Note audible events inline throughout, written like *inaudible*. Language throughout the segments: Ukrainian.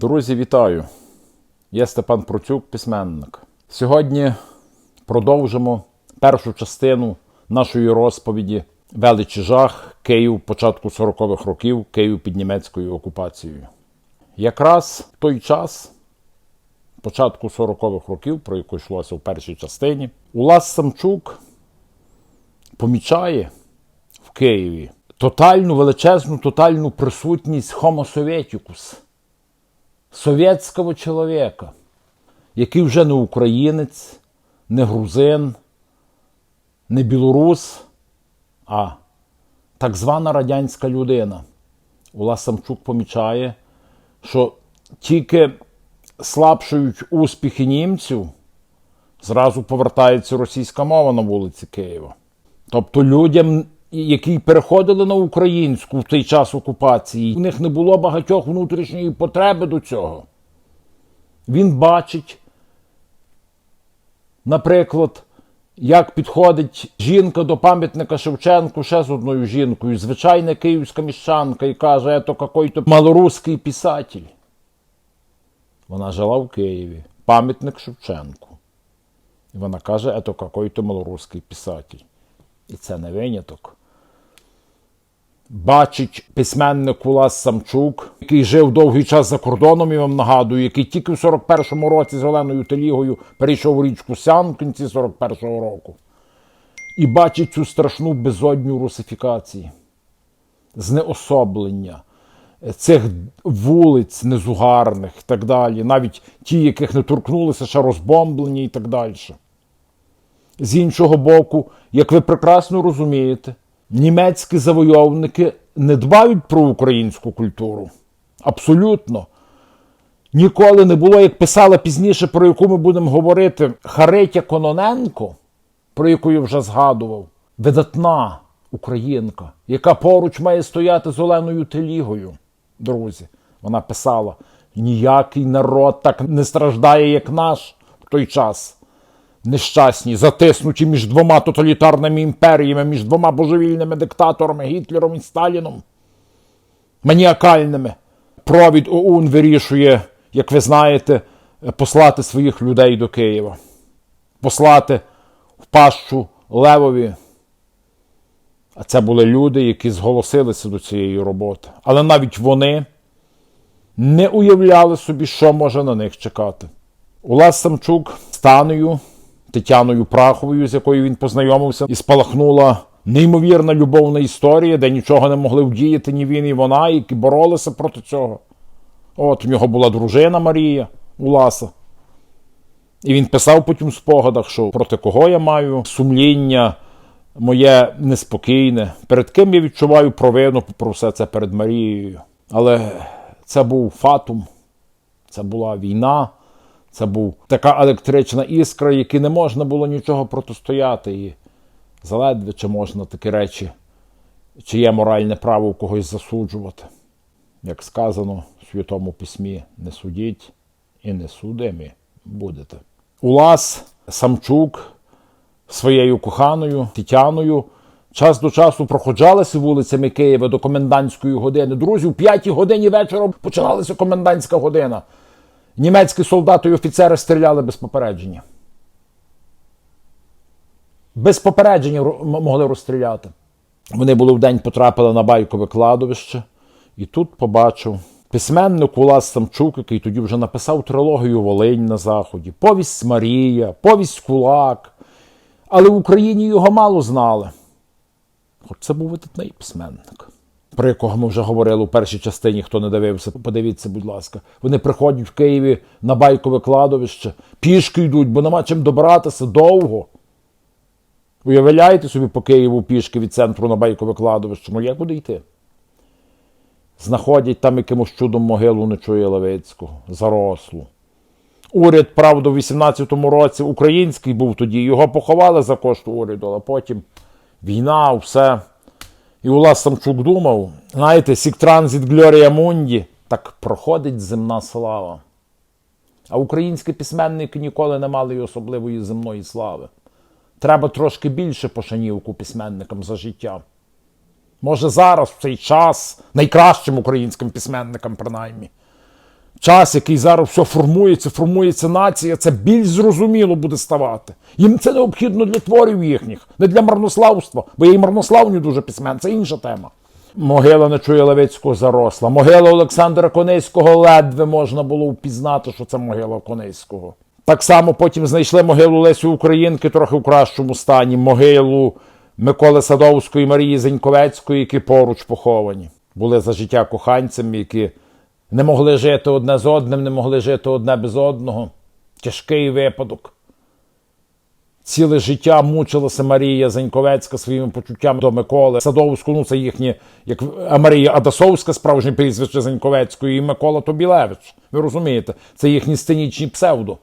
Друзі, вітаю! Я Степан Процюк, письменник. Сьогодні продовжимо першу частину нашої розповіді Величі жах Київ початку 40-х років, Київ під німецькою окупацією. Якраз в той час, початку 40-х років, про яку йшлося в першій частині, Улас Самчук помічає в Києві тотальну величезну тотальну присутність Homo Sovieticus, совєтського чоловіка, який вже не українець, не грузин, не білорус, а так звана радянська людина. Улас Самчук помічає, що тільки слабшують успіхи німців, зразу повертається російська мова на вулиці Києва. Тобто людям, які переходили на українську в той час окупації, у них не було багатьох внутрішньої потреби до цього. Він бачить, наприклад, як підходить жінка до пам'ятника Шевченку ще з одною жінкою, звичайна київська міщанка, і каже, ето какой-то малорусський писатель. Вона жила в Києві, пам'ятник Шевченку. І вона каже, ето какой-то малорусський писатель. І це не виняток. Бачить письменник Улас Самчук, який жив довгий час за кордоном, я вам нагадую, який тільки в 41-му році з Оленою Телігою перейшов у річку Сян в кінці 41-го року. І бачить цю страшну безодню русифікації, знеособлення цих вулиць незугарних і так далі, навіть ті, яких не торкнулися, ще розбомблені і так далі. З іншого боку, як ви прекрасно розумієте, німецькі завойовники не дбають про українську культуру. Абсолютно. Ніколи не було, як писала пізніше, про яку ми будемо говорити, Харитя Кононенко, про яку я вже згадував, видатна українка, яка поруч має стояти з Оленою Телігою. Друзі, вона писала: ніякий народ так не страждає, як наш в той час нещасні, затиснуті між двома тоталітарними імперіями, між двома божевільними диктаторами Гітлером і Сталіном, маніакальними. Провід ОУН вирішує, як ви знаєте, послати своїх людей до Києва, послати в пащу Левові. А це були люди, які зголосилися до цієї роботи. Але навіть вони не уявляли собі, що може на них чекати. Улас Самчук з Танею, Тетяною Праховою, з якою він познайомився, і спалахнула неймовірна любовна історія, де нічого не могли вдіяти ні він, ні вона, які боролися проти цього. От у нього була дружина Марія Уласа. І він писав потім в спогадах, що проти кого я маю сумління моє неспокійне, перед ким я відчуваю провину про все це перед Марією. Але це був фатум, це була війна, це був така електрична іскра, якій не можна було нічого протистояти. І заледве чи можна такі речі, чи є моральне право когось засуджувати. Як сказано в Святому Письмі, не судіть і не судимі будете. Улас Самчук своєю коханою Тетяною час до часу проходжалися вулицями Києва до комендантської години. Друзі, у п'ятій годині вечора починалася комендантська година. Німецькі солдати і офіцери стріляли без попередження. Без попередження могли розстріляти. Вони були в день потрапили на байкове кладовище, і тут побачив письменник Улас Самчук, який тоді вже написав трилогію Волинь на Заході, повість Марія, повість Кулак. Але в Україні його мало знали. Хоч це був видатний письменник, про якого ми вже говорили у першій частині, хто не дивився, подивіться, будь ласка. Вони приходять в Києві на байкове кладовище, пішки йдуть, бо нема чим добиратися довго. Уявляєте собі по Києву пішки від центру на байкове кладовище, ну як буде йти? Знаходять там якимось чудом могилу Нечуя Левицького, зарослу. Уряд, правда, в 18-му році український був тоді, його поховали за кошт уряду, а потім війна, все. І Улас Самчук думав, знаєте, сіктранзит Глорія Мунді, так проходить земна слава. А українські письменники ніколи не мали й особливої земної слави. Треба трошки більше пошанівку письменникам за життя. Може, зараз, в цей час, найкращим українським письменникам, принаймні, час, який зараз все формується, формується нація, це більш зрозуміло буде ставати. Їм це необхідно для творів їхніх, не для марнославства, бо я і марнославні дуже письмен, це інша тема. Могила Нечуя Левицького заросла. Могила Олександра Конейського ледве можна було впізнати, що це могила Конейського. Так само потім знайшли могилу Лесі Українки трохи в кращому стані, могилу Миколи Садовської, Марії Зеньковецької, які поруч поховані. Були за життя коханцями, які не могли жити одне з одним, не могли жити одне без одного. Тяжкий випадок. Ціле життя мучилася Марія Зеньковецька своїми почуттями до Миколи Садовського, ну це їхні, як Марія Адасовська, справжнє прізвище Зеньковецької, і Микола Тобілевич. Ви розумієте, це їхні сценічні псевдо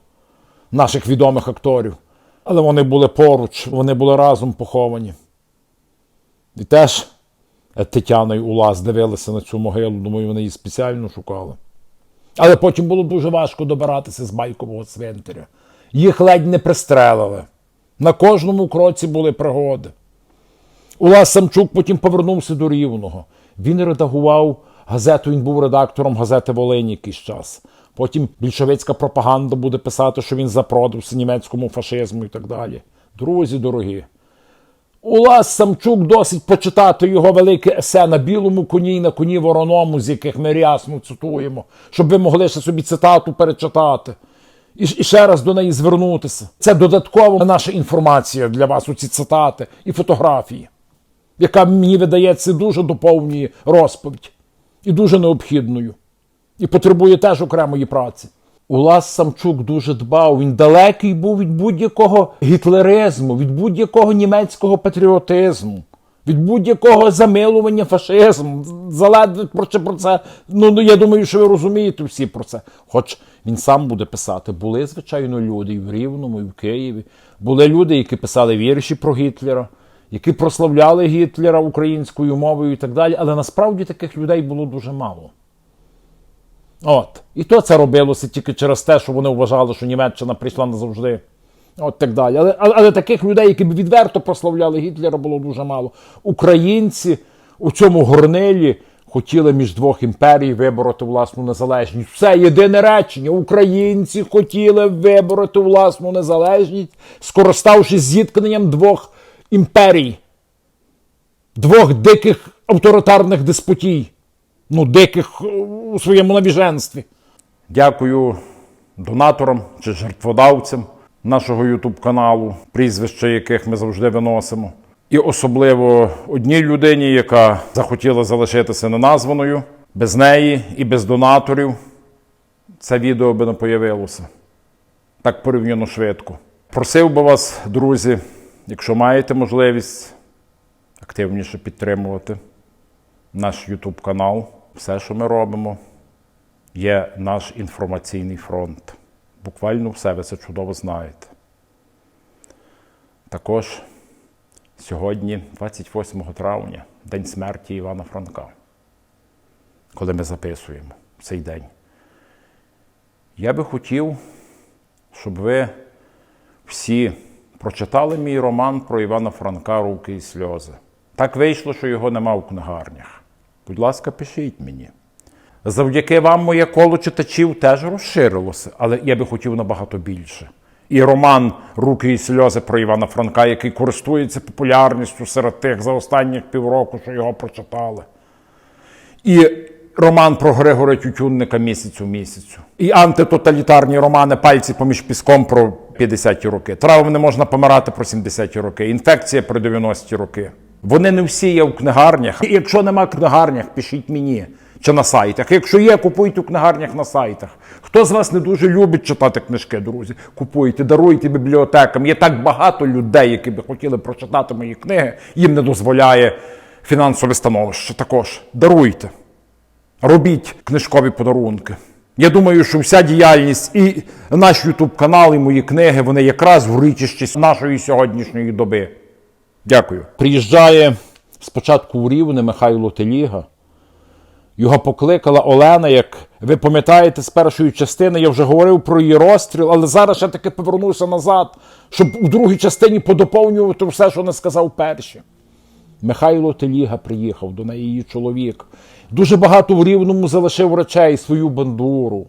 наших відомих акторів. Але вони були поруч, вони були разом поховані. І теж Тетяна і Улас дивилися на цю могилу, думаю, вони її спеціально шукали. Але потім було дуже важко добиратися з байкового цвинтаря. Їх ледь не пристрелили. На кожному кроці були пригоди. Улас Самчук потім повернувся до Рівного. Він редагував газету, він був редактором газети Волинь якийсь час. Потім більшовицька пропаганда буде писати, що він запродався німецькому фашизму і так далі. Друзі дорогі, Улас Самчук досить почитати його велике есе на білому коні і на коні вороному, з яких ми рясно цитуємо, щоб ви могли ще собі цитату перечитати. І, ще раз до неї звернутися. Це додаткова наша інформація для вас, у ці цитати і фотографії, яка мені видається дуже доповнює розповідь і дуже необхідною. І потребує теж окремої праці. Улас Самчук дуже дбав. Він далекий був від будь-якого гітлеризму, від будь-якого німецького патріотизму, від будь-якого замилування фашизму. Заледве про це. Ну, ну я думаю, що ви розумієте всі про це. Хоч він сам буде писати. Були, звичайно, люди і в Рівному, і в Києві. Були люди, які писали вірші про Гітлера, які прославляли Гітлера українською мовою і так далі. Але насправді таких людей було дуже мало. От. І то це робилося тільки через те, що вони вважали, що Німеччина прийшла назавжди. От так далі. Але, але, але таких людей, які б відверто прославляли Гітлера, було дуже мало. Українці у цьому горнилі хотіли між двох імперій вибороти власну незалежність. Все єдине речення. Українці хотіли вибороти власну незалежність, скориставшись зіткненням двох імперій, двох диких авторитарних деспотій ну, диких у своєму навіженстві. Дякую донаторам чи жертводавцям нашого Ютуб каналу, прізвища яких ми завжди виносимо. І особливо одній людині, яка захотіла залишитися неназваною. Без неї і без донаторів це відео би не появилося так порівняно швидко. Просив би вас, друзі, якщо маєте можливість активніше підтримувати наш YouTube канал. Все, що ми робимо, є наш інформаційний фронт. Буквально все, ви це чудово знаєте. Також сьогодні, 28 травня, день смерті Івана Франка, коли ми записуємо цей день. Я би хотів, щоб ви всі прочитали мій роман про Івана Франка Руки і сльози. Так вийшло, що його нема в книгарнях. Будь ласка, пишіть мені. Завдяки вам моє коло читачів теж розширилося, але я би хотів набагато більше. І роман Руки і сльози про Івана Франка, який користується популярністю серед тих за останніх півроку, що його прочитали. І роман про Григора Тютюнника місяць у місяцю. І антитоталітарні романи Пальці поміж піском про 50-ті роки. Травм не можна помирати про 70-ті роки. Інфекція про 90-ті роки. Вони не всі є в книгарнях. І якщо нема в книгарнях, пишіть мені чи на сайтах. Якщо є, купуйте в книгарнях на сайтах. Хто з вас не дуже любить читати книжки, друзі? Купуйте, даруйте бібліотекам. Є так багато людей, які би хотіли прочитати мої книги. Їм не дозволяє фінансове становище. Також даруйте. Робіть книжкові подарунки. Я думаю, що вся діяльність і наш Ютуб канал, і мої книги, вони якраз в урічищі нашої сьогоднішньої доби. Дякую. Приїжджає спочатку у Рівне Михайло Теліга. Його покликала Олена, як ви пам'ятаєте, з першої частини я вже говорив про її розстріл, але зараз я таки повернуся назад, щоб у другій частині подоповнювати все, що не сказав перші. Михайло Теліга приїхав до неї, її чоловік. Дуже багато в Рівному залишив речей, свою бандуру,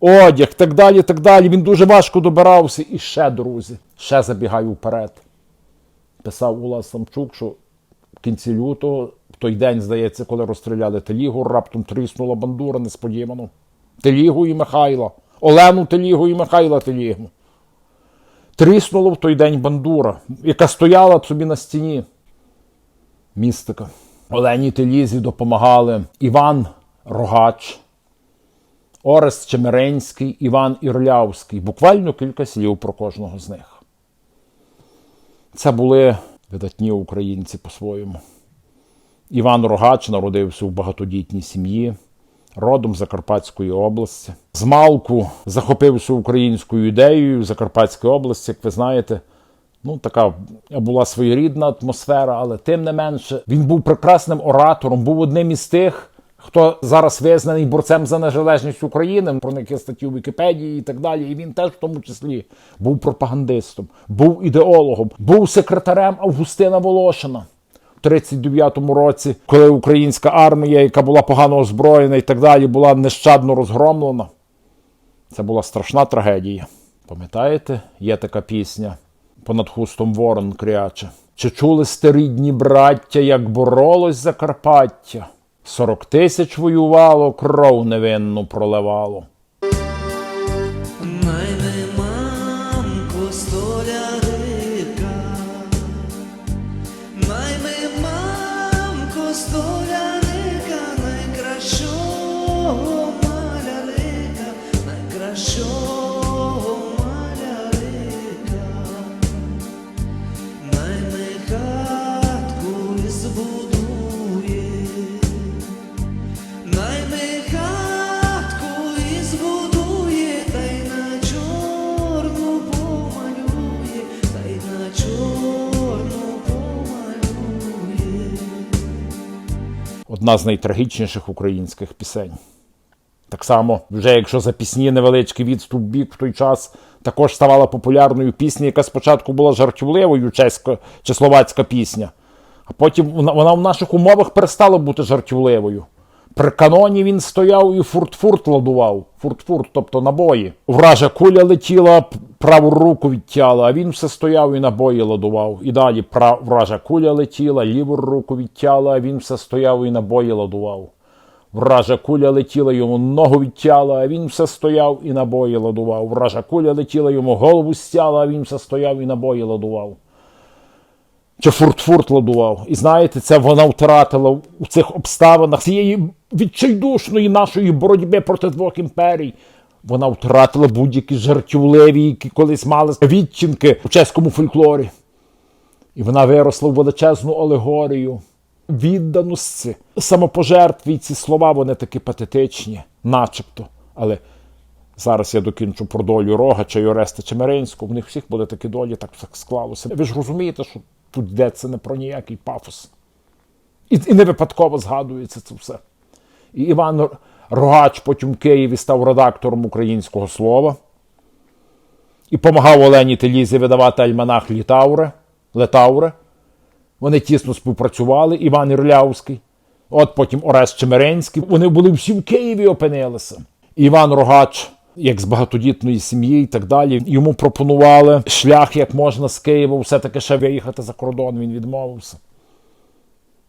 одяг, так далі, так далі. Він дуже важко добирався. І ще, друзі, ще забігаю вперед. Писав Ула Самчук, що в кінці лютого, в той день, здається, коли розстріляли Телігу, раптом тріснула бандура несподівано. Телігу і Михайла. Олену Телігу і Михайла Телігу. Тріснула в той день бандура, яка стояла собі на стіні. Містика. Олені Телізі допомагали Іван Рогач, Орест Чемеренський, Іван Ірлявський. Буквально кілька слів про кожного з них. Це були видатні українці по-своєму. Іван Рогач народився у багатодітній сім'ї, родом Закарпатської області. З Малку захопився українською ідеєю в Закарпатській області, як ви знаєте. Ну, така була своєрідна атмосфера, але тим не менше він був прекрасним оратором, був одним із тих, хто зараз визнаний борцем за незалежність України, про них є статті у Вікіпедії і так далі. І він теж в тому числі був пропагандистом, був ідеологом, був секретарем Августина Волошина. В 39-му році, коли українська армія, яка була погано озброєна і так далі, була нещадно розгромлена. Це була страшна трагедія. Пам'ятаєте, є така пісня понад хустом ворон кряче. Чи чули старідні браття, як боролось Закарпаття? Сорок тисяч воювало, кров невинну проливало. Одна з найтрагічніших українських пісень. Так само, вже якщо за пісні невеличкий відступ бік в той час також ставала популярною пісня, яка спочатку була жартівливою, чеська чи словацька пісня, а потім вона, в наших умовах перестала бути жартівливою. При каноні він стояв і фурт-фурт ладував. Фурт-фурт, тобто набої. Вража куля летіла, праву руку відтяла, а він все стояв і набої ладував. І далі пра- вража куля летіла, ліву руку відтяла, а він все стояв і набої ладував. Вража куля летіла, йому ногу відтяла, а він все стояв і набої ладував. Вража куля летіла, йому голову стяла, а він все стояв і набої ладував. Чи фурт-фурт ладував. І знаєте, це вона втратила у цих обставинах цієї відчайдушної нашої боротьби проти двох імперій. Вона втратила будь-які жартівливі, які колись мали відтінки у чеському фольклорі. І вона виросла в величезну алегорію відданості, самопожертві. І ці слова вони такі патетичні, начебто. Але зараз я докінчу про долю Рогача і Ореста Чемеринського. В них всіх буде такі долі, так все склалося. Ви ж розумієте, що тут йдеться не про ніякий пафос. І, і не випадково згадується це все. І Іван Рогач потім в Києві став редактором українського слова і помагав Олені Телізі видавати альманах Літауре, Летауре. Вони тісно співпрацювали, Іван Ірлявський, от потім Орест Чемеренський. Вони були всі в Києві опинилися. Іван Рогач, як з багатодітної сім'ї і так далі, йому пропонували шлях, як можна з Києва все-таки ще виїхати за кордон. Він відмовився.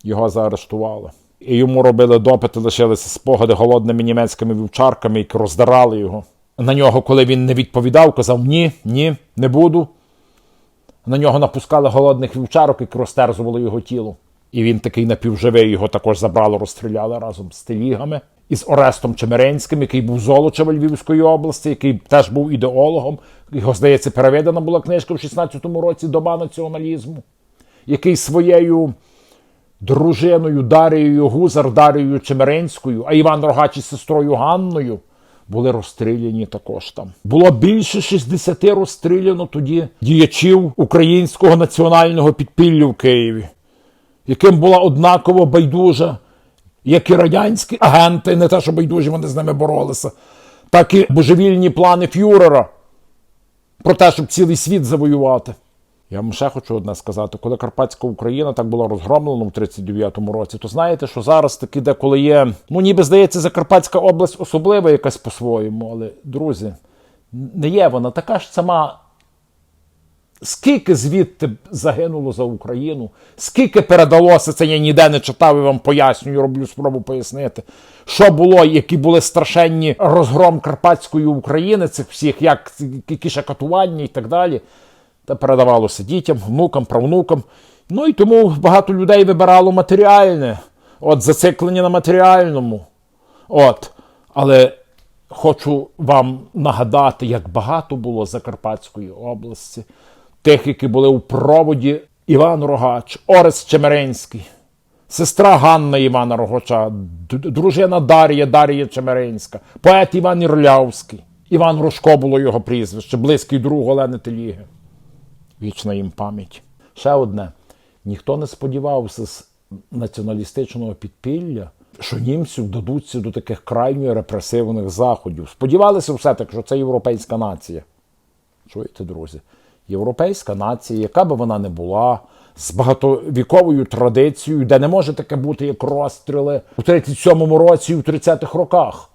Його заарештували. Йому робили допити, лишилися спогади голодними німецькими вівчарками, які роздирали його. На нього, коли він не відповідав, казав ні, ні, не буду. На нього напускали голодних вівчарок, які розтерзували його тіло. І він такий напівживий, його також забрали, розстріляли разом з телігами. І з Орестом Чемеренським, який був золочева Львівської області, який теж був ідеологом. Його, здається, переведена була книжка в 16-му році Доба націоналізму, який своєю дружиною Дарією Гузар, Дарією Чемеренською, а Іван Рогач із сестрою Ганною були розстріляні також там. Було більше 60 розстріляно тоді діячів українського національного підпілля в Києві, яким була однаково байдужа, як і радянські агенти, не те, що байдужі вони з ними боролися, так і божевільні плани Фюрера про те, щоб цілий світ завоювати. Я вам ще хочу одне сказати: коли Карпатська Україна так була розгромлена в 39-му році, то знаєте, що зараз таки деколи є. Ну, ніби здається, Закарпатська область особлива якась по-своєму, але друзі, не є вона така ж сама. Скільки звідти загинуло за Україну, скільки передалося, це я ніде не читав і вам пояснюю, роблю спробу пояснити, що було, які були страшенні розгром Карпатської України, цих всіх, як які ще катування і так далі. Та передавалося дітям, внукам, правнукам. Ну і тому багато людей вибирало матеріальне, от зациклені на матеріальному. От. Але хочу вам нагадати, як багато було Закарпатської області, тих, які були у проводі Іван Рогач, Орес Чемеринський, сестра Ганна Івана Рогача, дружина Дар'я Дар'я Чемеринська, поет Іван Ірлявський. Іван Рожко було його прізвище, близький друг Олени Теліги. Вічна їм пам'ять. Ще одне. Ніхто не сподівався з націоналістичного підпілля, що німців дадуться до таких крайньо репресивних заходів. Сподівалися все-таки, що це європейська нація. Чуєте, друзі? Європейська нація, яка би вона не була, з багатовіковою традицією, де не може таке бути, як розстріли у 37-му році і у 30-х роках.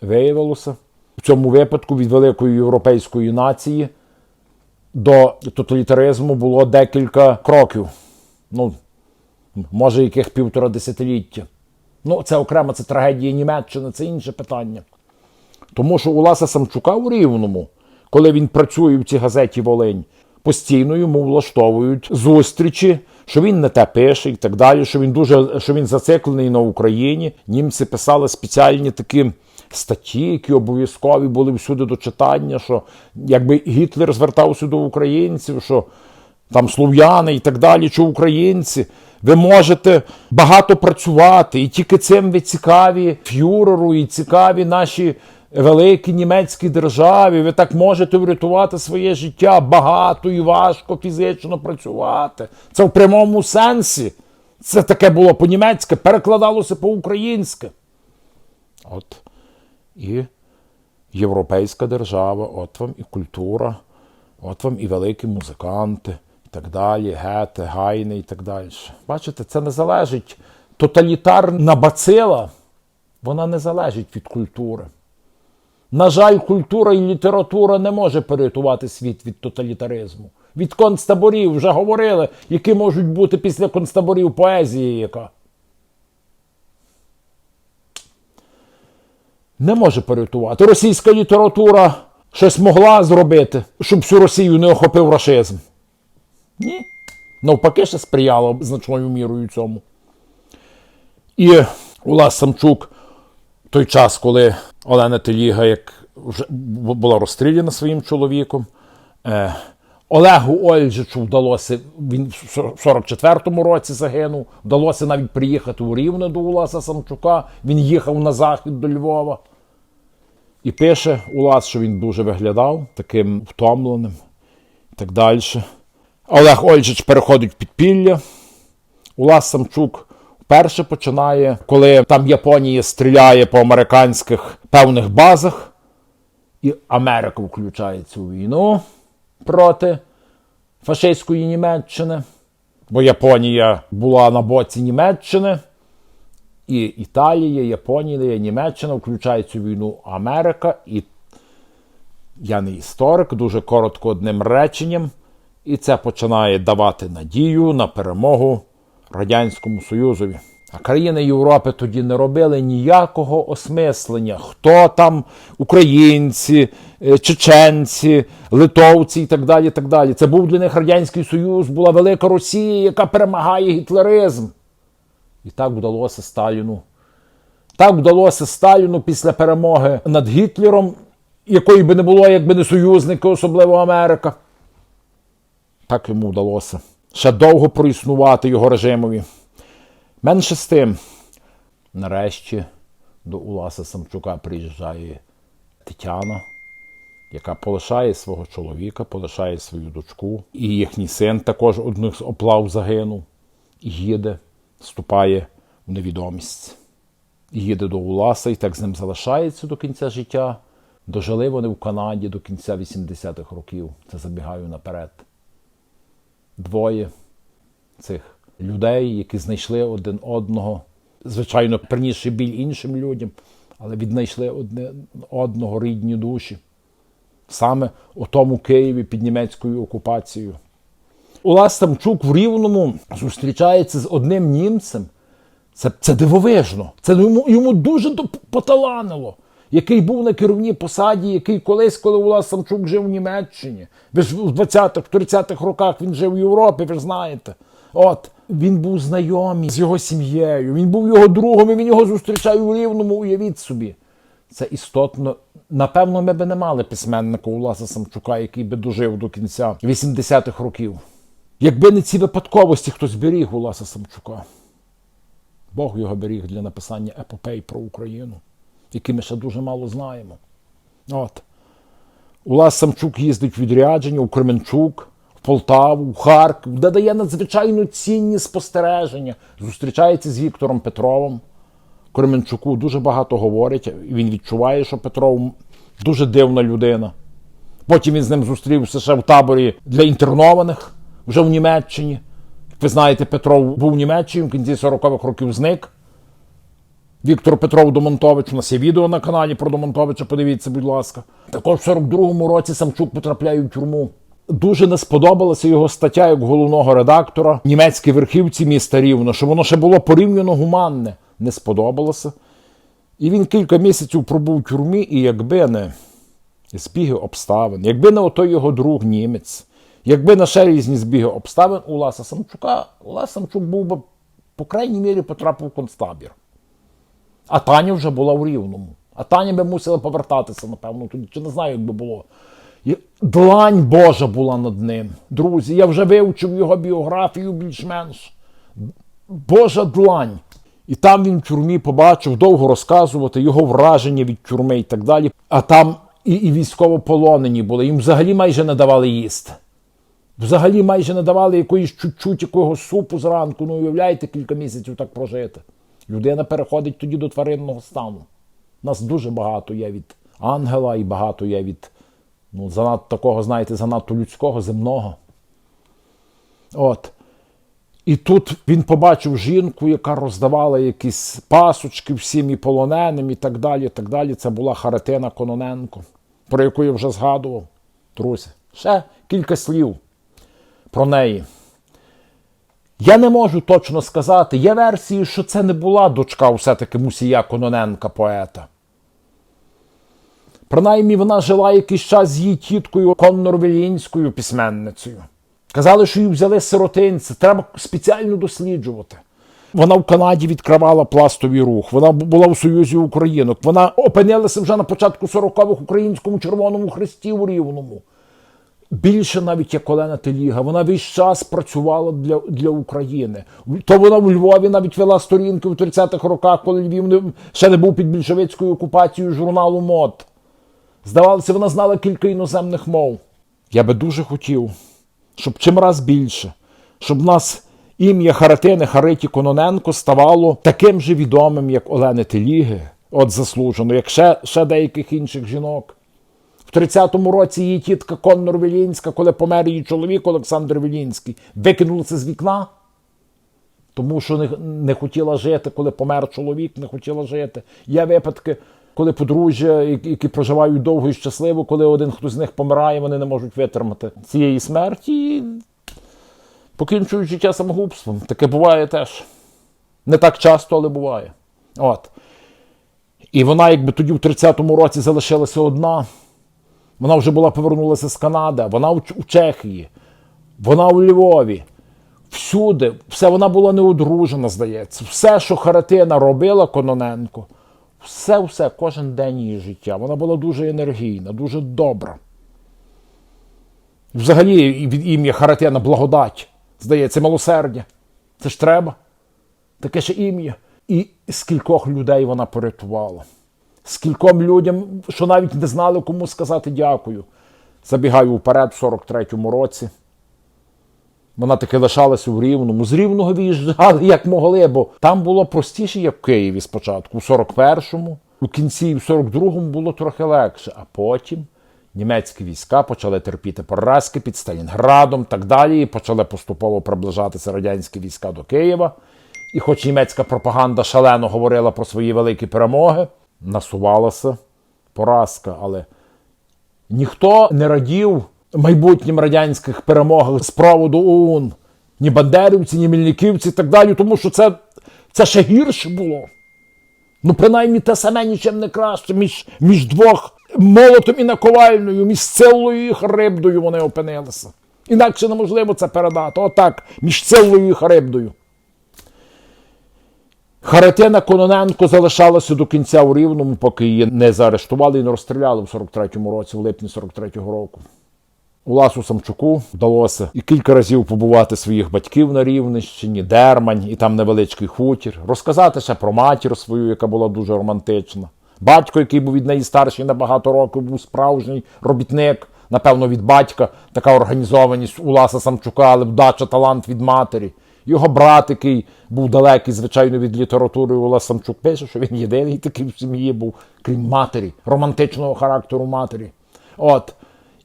Виявилося, в цьому випадку від великої європейської нації до тоталітаризму було декілька кроків. Ну, може, яких півтора десятиліття. Ну, це окремо, це трагедія Німеччини, це інше питання. Тому що у Ласа Самчука у Рівному, коли він працює в цій газеті Волинь, постійно йому влаштовують зустрічі, що він не те пише і так далі, що він дуже що він зациклений на Україні. Німці писали спеціальні такі статті, які обов'язкові були всюди до читання, що якби Гітлер звертався до українців, що там слов'яни і так далі, чи українці. Ви можете багато працювати, і тільки цим ви цікаві фюреру, і цікаві наші великій німецькій державі. Ви так можете врятувати своє життя багато і важко фізично працювати. Це в прямому сенсі. Це таке було по-німецьки, перекладалося по-українськи. От. І європейська держава, от вам і культура, от вам і великі музиканти, і так далі, гете, гайни і так далі. Бачите, це не залежить. Тоталітарна бацила, вона не залежить від культури. На жаль, культура і література не може порятувати світ від тоталітаризму. Від концтаборів вже говорили, які можуть бути після концтаборів поезії яка. Не може порятувати. Російська література щось могла зробити, щоб всю Росію не охопив рашизм. Ні. Навпаки, ще сприяло значною мірою цьому. І Улас Самчук той час, коли Олена Теліга як вже була розстріляна своїм чоловіком, е, Олегу Ольжичу вдалося, він в 44-му році загинув, вдалося навіть приїхати у Рівне до Уласа Самчука. Він їхав на захід до Львова. І пише Улас, що він дуже виглядав таким втомленим і так далі. Олег Ольжич переходить в підпілля. Улас Самчук вперше починає, коли там Японія стріляє по американських певних базах, і Америка включається у війну проти фашистської Німеччини, бо Японія була на боці Німеччини. І Італія, Японія, Німеччина включають цю війну Америка. І я не історик, дуже коротко одним реченням. І це починає давати надію на перемогу Радянському Союзові. А країни Європи тоді не робили ніякого осмислення, хто там українці, е, чеченці, литовці і так далі. так далі. Це був для них Радянський Союз, була велика Росія, яка перемагає гітлеризм. І так вдалося Сталіну. Так вдалося Сталіну після перемоги над Гітлером, якої би не було, якби не союзники, особливо Америка. Так йому вдалося ще довго проіснувати його режимові. Менше з тим, нарешті до Уласа Самчука приїжджає Тетяна, яка полишає свого чоловіка, полишає свою дочку. І їхній син також одних з оплав загинув. І їде, вступає в невідомість. Їде до Уласа і так з ним залишається до кінця життя. Дожили вони в Канаді до кінця 80-х років. Це забігаю наперед. Двоє цих людей, які знайшли один одного, звичайно, принісши біль іншим людям, але віднайшли одне одного рідні душі. Саме у тому Києві під німецькою окупацією. Улас Самчук в Рівному зустрічається з одним німцем. Це, це дивовижно. Це йому, йому дуже поталанило. Який був на керівній посаді, який колись, коли Улас Самчук жив в Німеччині. Ви ж в 20-х, 30-х роках він жив в Європі, ви ж знаєте. От, він був знайомий з його сім'єю, він був його другом, і він його зустрічає у Рівному, уявіть собі. Це істотно. Напевно, ми би не мали письменника Уласа Самчука, який би дожив до кінця 80-х років. Якби не ці випадковості, хто зберіг Уласа Самчука. Бог його беріг для написання епопей про Україну, які ми ще дуже мало знаємо. От. Улас Самчук їздить в відрядження у Кременчук, Полтаву, Харків, де дає надзвичайно цінні спостереження. Зустрічається з Віктором Петровим. Кременчуку дуже багато говорить, він відчуває, що Петров дуже дивна людина. Потім він з ним зустрівся ще в таборі для інтернованих вже в Німеччині. Як ви знаєте, Петров був в Німеччині в кінці 40-х років зник. Віктор Петров Домонтович. У нас є відео на каналі про Домонтовича, подивіться, будь ласка. Також в 42-му році Самчук потрапляє в тюрму. Дуже не сподобалася його стаття як головного редактора німецькій верхівці міста Рівно, що воно ще було порівняно гуманне. Не сподобалося. І він кілька місяців пробув в тюрмі, і якби не збіги обставин, якби не отой його друг німець, якби не ще різні збіги обставин у Ласа Самчука, Улас Самчук був би, по крайній мірі, потрапив в концтабір. А Таня вже була в Рівному. А Таня би мусила повертатися, напевно, тоді. Чи не знаю, як би було. Длань Божа була над ним. Друзі, я вже вивчив його біографію більш-менш. Божа длань. І там він в тюрмі побачив довго розказувати його враження від тюрми і так далі. А там і, і військовополонені були. Їм взагалі майже не давали їсти. Взагалі майже не давали якоїсь чуть-чуть якогось супу зранку. Ну, уявляєте, кілька місяців так прожити. Людина переходить тоді до тваринного стану. Нас дуже багато є від ангела і багато є від ну, занадто такого, знаєте, занадто людського, земного. От. І тут він побачив жінку, яка роздавала якісь пасочки всім і полоненим, і так далі. і так далі. Це була Харатина Кононенко, про яку я вже згадував. Друзі, ще кілька слів про неї. Я не можу точно сказати. Є версії, що це не була дочка все-таки Мусія Кононенка, поета. Принаймні, вона жила якийсь час з її тіткою Коннор-Вілінською письменницею. Казали, що її взяли сиротинці, треба спеціально досліджувати. Вона в Канаді відкривала пластовий рух, вона була в Союзі Українок, вона опинилася вже на початку 40-х українському Червоному Хресті у Рівному. Більше навіть як Олена Теліга, вона весь час працювала для, для України. То вона в Львові навіть вела сторінки в 30-х роках, коли Львів ще не був під більшовицькою окупацією журналу МОД. Здавалося, вона знала кілька іноземних мов. Я би дуже хотів, щоб чим раз більше, щоб нас ім'я Харатини Хариті Кононенко ставало таким же відомим, як Олени Теліги, от заслужено, як ще, ще деяких інших жінок. В 30-му році її тітка Коннор Вілінська, коли помер її чоловік Олександр Вілінський, викинулася з вікна, тому що не, не хотіла жити, коли помер чоловік, не хотіла жити. Є випадки, коли подружжя, які проживають довго і щасливо, коли один хтось з них помирає, вони не можуть витримати цієї смерті і покінчують життя самогубством. Таке буває теж. Не так часто, але буває. От. І вона, якби тоді в 30-му році залишилася одна. Вона вже була повернулася з Канади, вона у Чехії, вона у Львові. Всюди, все вона була неодружена, здається. Все, що Харатина робила Кононенко, все, все, кожен день її життя. Вона була дуже енергійна, дуже добра. Взагалі від ім'я Харатина благодать, здається, милосердя. Це ж треба. Таке ж ім'я. І скількох людей вона порятувала. Скільком людям, що навіть не знали, кому сказати дякую. Забігаю вперед в 43-му році. Вона таки лишалася в Рівному. З Рівного виїжджали *laughs* як могли, бо там було простіше, як в Києві спочатку, у 41-му. У кінці в 42-му було трохи легше, а потім німецькі війська почали терпіти поразки під Сталінградом, так далі, і почали поступово приближатися радянські війська до Києва. І хоч німецька пропаганда шалено говорила про свої великі перемоги, насувалася поразка, але ніхто не радів майбутнім радянських перемогах з проводу ОУН. Ні бандерівці, ні мільниківці і так далі, тому що це, це ще гірше було. Ну, принаймні, те саме нічим не краще між, між двох молотом і наковальною, між цілою і харибдою вони опинилися. Інакше неможливо це передати. Отак, між цілою і харибдою. Харитина Кононенко залишалася до кінця у Рівному, поки її не заарештували і не розстріляли в 43-му році, в липні 43-го року. Уласу Самчуку вдалося і кілька разів побувати своїх батьків на Рівненщині, Дермань і там невеличкий хутір, розказати ще про матір свою, яка була дуже романтична. Батько, який був від неї старший на багато років, був справжній робітник, напевно, від батька, така організованість Уласа Самчука, але вдача, талант від матері. Його брат, який був далекий, звичайно, від літератури, Улас Самчук пише, що він єдиний такий в сім'ї був, крім матері, романтичного характеру матері. От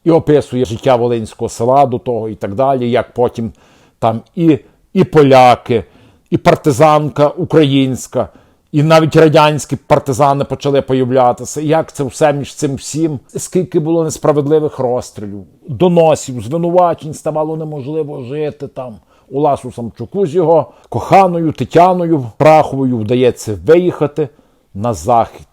і описує життя Волинського села до того і так далі, як потім там і, і поляки, і партизанка українська, і навіть радянські партизани почали появлятися. Як це все між цим всім, скільки було несправедливих розстрілів, доносів, звинувачень ставало неможливо жити там. Уласу Самчуку з його коханою Тетяною Праховою вдається виїхати на захід.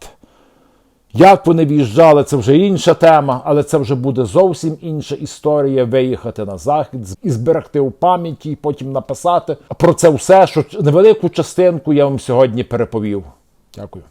Як вони в'їжджали, це вже інша тема, але це вже буде зовсім інша історія виїхати на захід і зберегти у пам'яті, і потім написати про це все, що невелику частинку я вам сьогодні переповів. Дякую.